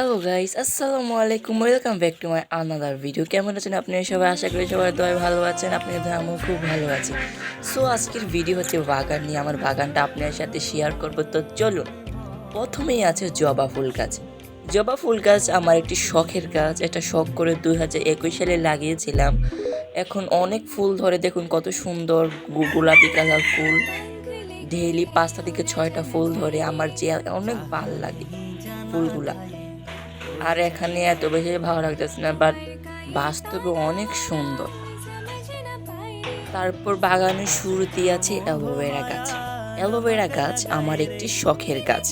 Hello guys আসসালামু আলাইকুম welcome back to my another video কেমন আছেন আপনি? সবাই আশা করি সবাই দয় ভালো আছেন, আপনি আমিও খুব ভালো আছি। সো আজকের ভিডিও হচ্ছে বাগান নিয়ে, আমার বাগানটা আপনার সাথে শেয়ার করব। তো চলুন, প্রথমেই আছে জবা ফুল গাছ। জবা ফুল গাছ আমার একটি শখের গাছ। এটা শখ করে দুই হাজার একুশ সালে লাগিয়েছিলাম। এখন অনেক ফুল ধরে, দেখুন কত সুন্দর গোলাপি কালার ফুল। ডেইলি পাঁচটা থেকে ছয়টা ফুল ধরে, আমার যে অনেক ভালো লাগে ফুলগুলা। আর এখানে এত বেশি ভালো লাগতেছে না বাট বাস্তবে অনেক সুন্দর। তারপর বাগানের শুরুতেই আছে অ্যালোভেরা গাছ। অ্যালোভেরা গাছ আমার একটি শখের গাছ।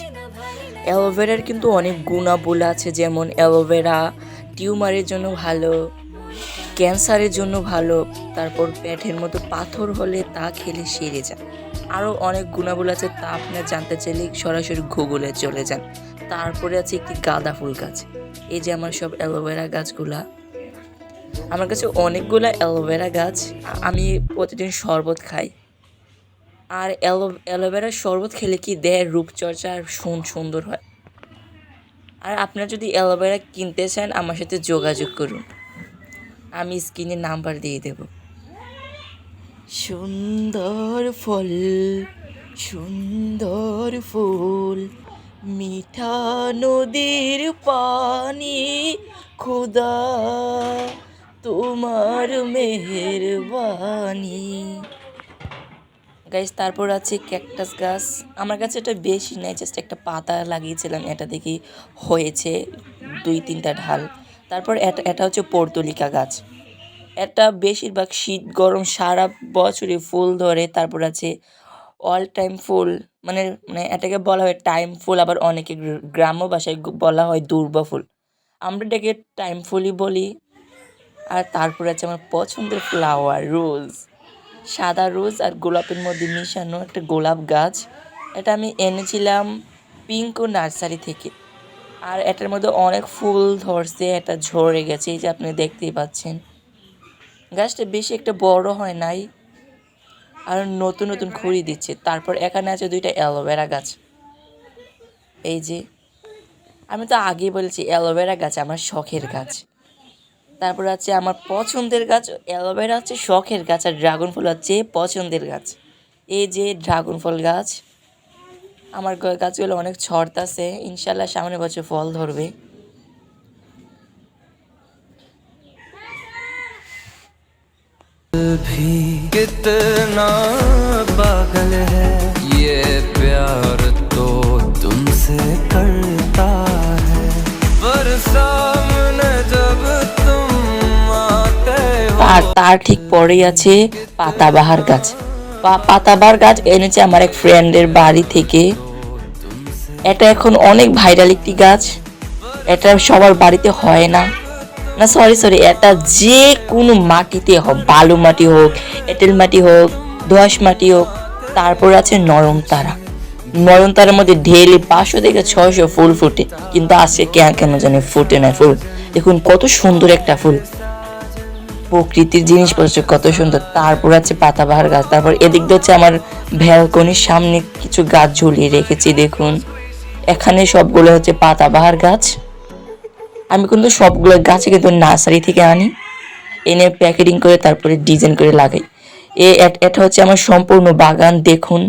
অ্যালোভেরার কিন্তু অনেক গুণাবলী আছে, যেমন অ্যালোভেরা টিউমারের জন্য ভালো ক্যান্সারের জন্য ভালো, তারপর পেটের মতো পাথর হলে তা খেলে সেরে যায় আরও অনেক গুণাবলী আছে, তা আপনার জানতে চাইলে সরাসরি গুগলে চলে যান। তারপরে আছে একটি গাঁদা ফুল গাছ। এই যে আমার সব অ্যালোভেরা গাছগুলা। আমার কাছে অনেকগুলা অ্যালোভেরা গাছ। আমি প্রতিদিন শরবত খাই। আর অ্যালো অ্যালোভেরার শরবত খেলে কি দেহের রূপচর্চা আর সুন, সুন্দর হয়? আর আপনারা যদি অ্যালোভেরা কিনতে চান, আমার সাথে যোগাযোগ করুন। আমি স্ক্রিনে নাম্বার দিয়ে দেব। সুন্দর ফল, সুন্দর ফুল। মিঠা নদীর পানি, খুদা, তোমার মেহেরবানি। গাইস তারপর আছে ক্যাকটাস গাছ। আমার কাছে এটা বেশি নেই জাস্ট একটা পাতা লাগিয়েছিলাম, এটা দেখি হয়েছে দুই তিনটা ঢাল। তারপর এটা এটা হচ্ছে পর্তুলিকা গাছ। এটা বেশিরভাগ শীত, গরম, সারা বছরে ফুল ধরে। তারপর আছে অল টাইম ফুল মানে মানে এটাকে বলা হয় টাইম ফুল আবার অনেকে গ্র- গ্রাম্য ভাষায় বলা হয় দুর্বা ফুল আমরা এটাকে টাইম ফুলই বলি। আর তারপর আছে আমার পছন্দের ফ্লাওয়ার রোজ সাদা রোজ আর গোলাপের মধ্যে মিশানো একটা গোলাপ গাছ। এটা আমি এনেছিলাম পিঙ্কো নার্সারি থেকে। আর এটার মধ্যে অনেক ফুল ধরছে, এটা ঝরে গেছে, এই যে আপনি দেখতেই পাচ্ছেন। গাছটা বেশি একটা বড় হয় নাই। আর নতুন নতুন খুঁড়ি দিচ্ছে। তারপর এখানে আছে দুইটা অ্যালোভেরা গাছ। এই যে, আমি তো আগেই বলেছি, অ্যালোভেরা গাছ আমার শখের গাছ। তারপর আছে আমার পছন্দের গাছ, অ্যালোভেরা হচ্ছে শখের গাছ আর ড্রাগন ফল হচ্ছে পছন্দের গাছ। এই যে ড্রাগন ফল গাছ, আমার গাছগুলো অনেক ছড়তাছে, ইনশাল্লাহ সামনে বছর ফল ধরবে। भी कितना पागल है ये प्यार तो तुमसे करता है पर सामने जब तुम आते हो আর তার ঠিক পরেই আছে পাতাবাহার গাছ পা- পাতাবাহার গাছ এনেছে আমার এক ফ্রেন্ডের বাড়ি থেকে এটা এখন অনেক ভাইরাল একটি গাছ এটা সবার বাড়িতে হয় না না সরি সরি এটা যে কোনো মাটিতে হোক, বালু মাটি হোক, এঁটেল মাটি হোক, দোআঁশ মাটি হোক, তারপর আছে নরম তারা। নরম তারার মধ্যে ঢেলে পাঁচশো থেকে ছয়শো ফুল ফুটে, কিন্তু আজকে কেন কেন জানি ফুটে না ফুল। দেখুন, কত সুন্দর একটা ফুল। প্রকৃতির জিনিসপত্র কত সুন্দর। তারপর আছে পাতাবাহার গাছ, তারপর এদিক দিয়ে হচ্ছে আমার ভ্যালকনির সামনে কিছু গাছ ঝুলিয়ে রেখেছি, দেখুন। এখানে সবগুলো হচ্ছে পাতাবাহার গাছ। আমি কিন্তু সবগুলো গাছে কিন্তু নার্সারি থেকে আনি। এনে প্যাকেটিং করে তারপরে ডিজাইন করে লাগাই। এ এটা হচ্ছে আমার সম্পূর্ণ বাগান দেখুন।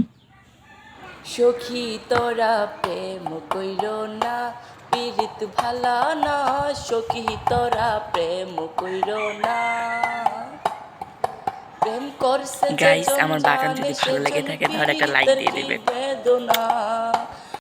সখী তোরা প্রেম কইর না পীড়িত ভালা না। সখী তোরা প্রেম কইর না। প্রেম করছে Guys, আমার বাগান যদি ভালো লেগে থাকে তাহলে একটা like দিয়ে দিবেন।